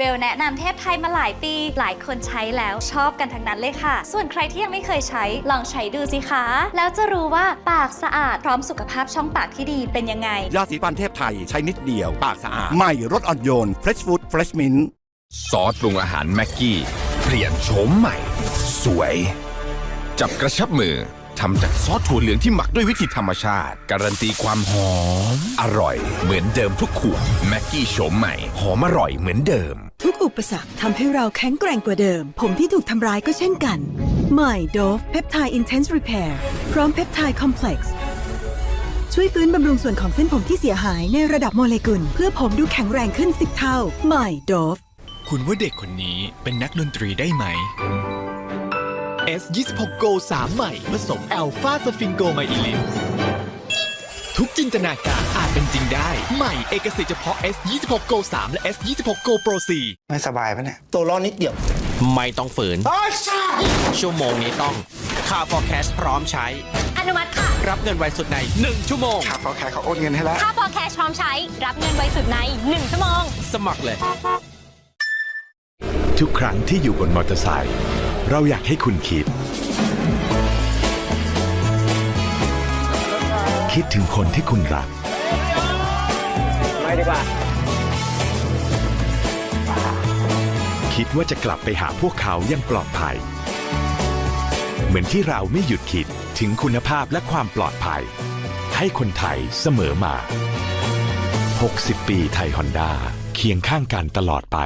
เบลแนะนำเทพไทยมาหลายปี หลายคนใช้แล้วชอบกันทั้งนั้นเลยค่ะ ส่วนใครที่ยังไม่เคยใช้ ลองใช้ดูสิคะ แล้วจะรู้ว่าปากสะอาดพร้อมสุขภาพช่องปากที่ดีเป็นยังไง ยาสีฟันเทพไทยใช้นิดเดียว ปากสะอาดใหม่รสอ่อนโยน Fresh Food Fresh Mint ซอสปรุงอาหารแม็กกี้ เปลี่ยนโฉมใหม่ สวย จับกระชับมือ ทำจากซอสถั่วเหลืองที่หมักด้วยวิธีธรรมชาติ การันตีความหอม อร่อย เหมือนเดิมทุกขวดแม็กกี้โฉมใหม่ หอมอร่อยเหมือนเดิม ทุกอุปสรรคทำให้เราแข็งแกร่งกว่าเดิม ผมที่ถูกทำร้ายก็เช่นกันใหม่ Dove Peptide Intense Repair พร้อม Peptide Complex ช่วยฟื้นบำรุงส่วนของเส้นผมที่เสียหายในระดับโมเลกุล เพื่อผมดูแข็งแรงขึ้น 10 เท่าใหม่ Dove คุณว่าเด็กคนนี้เป็นนักดนตรีได้ไหม S26 Go 3 ใหม่ ผสมแอลฟาสฟิงโกไมอิลินทุกจินตนาการอาจเป็นจริงได้ ใหม่เอกสิทธิ์เฉพาะ S26 Go 3และ S26 Go Pro 4ไม่สบายปะเนี่ย ตัวร้อนนิดเดียว ไม่ต้องฝืน ชั่วโมงนี้ต้องค่า forecast พร้อมใช้ อนุมัติค่ะ รับเงินไวสุดใน 1 ชั่วโมงครับเขาแค่เขาโอนเงินให้แล้วค่า forecast พร้อมใช้ รับเงินไวสุดใน 1 ชั่วโมง สมัครเลย ทุกครั้งที่อยู่บนมอเตอร์ไซค์ เราอยากให้คุณคิด คิดถึงคนที่คุณรัก ไม่ดีกว่า คิดว่าจะกลับไปหาพวกเขาอยังปลอดภัย เหมือนที่เราไม่หยุดคิดถึงคุณภาพและความปลอดภัย ให้คนไทยเสมอมา 60 ปีไทยฮอนด้าเคียงข้างกันตลอดไป